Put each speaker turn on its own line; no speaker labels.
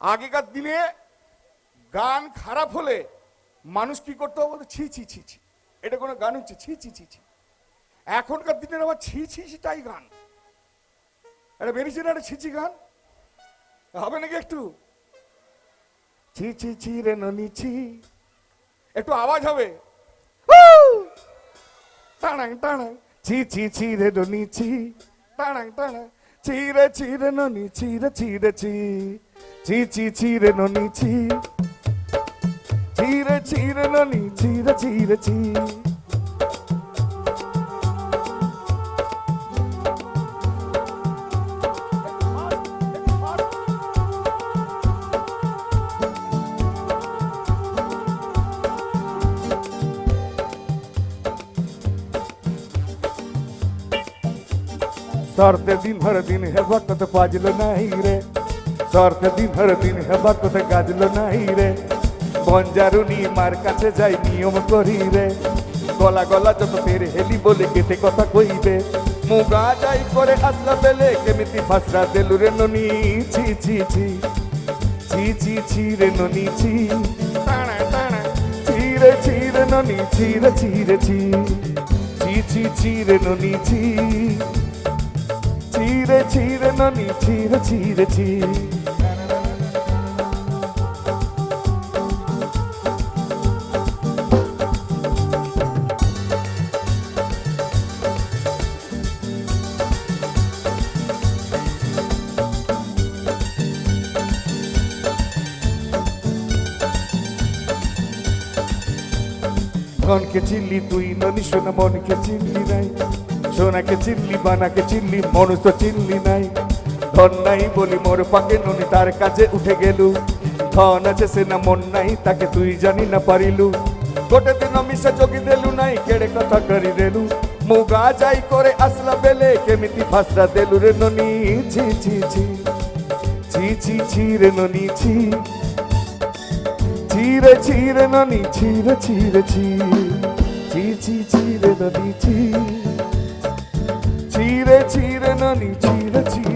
আগেকার দিনে গান খারাপ হলে মানুষ কি করতে হবে বলতো? ছি ছি ছি ছি। এটা কোনো গান হচ্ছে? ছি ছি ছি ছি। এখনকার দিনের আবার ছি ছি, ছিটাই গান। এটা বেরিয়েছে না একটা ছিচি গান? হবে নাকি একটু? ছি ছি ছি রে ননি, ছি। একটু আওয়াজ হবে। টানাং টানাং ছি ছি ছি রে ননি, ছি। টানাং টানাং ছি রে ছি রে ননি, ছি রে ছি রে, ছি। ছি ছি ছি রে ননি, ছি। ছি রে ছি রে ননি, ছি রে ছি রে, ছি। সরতে দিন হর দিন হে ভক্ত পাজল নাই রে সরতে দিন হর দিন হে ভক্ত গাজল নাই রে? বঞ্জারুনি মার কাছে যাই নিয়ম করি রে। গলা গলা যত তের হেলি বলে কেটে কথা কইবে। মুগা যাই করে আসলা বেলে কেমিতি ফাসরা দেলু রে ননি? ছি ছি ছি। ছি ছি ছি রে ননি ছি। টানা টানা। ছি রে ছি রে ননি ছি রে ছি রে ছি। ছি ছি ছি রে ননি ছি। চিরে চিরে ননি চিরে চিরে চি ধনকে চিনলি তুই ননি সোনা মনকে চিনলি নাই। সোনাকে চিনলি বানাকে চিনলি মনুষ তো চিনলি নাই। ধন নাই বলি মোর পাকে ননি, তার কাছে উঠে গেলু। ধন আছে সে না, মন নাই, তাকে তুই জানি না পারিলু। গোটে দিন মিশে যোগি দেলু নাই, কেড়ে কথা করি দেলু। মুগা যাই করে আসলা বেলে, কেমিতি ফাসরা দেলু রে ননি। ছি ছি ছি। ছি ছি ছি রে ননি, ছি। চিরে চিরে ননি চিরে চিরে চি চি চি চিরে ননি চি চিরে চিরে ননি চিরে চিরে চি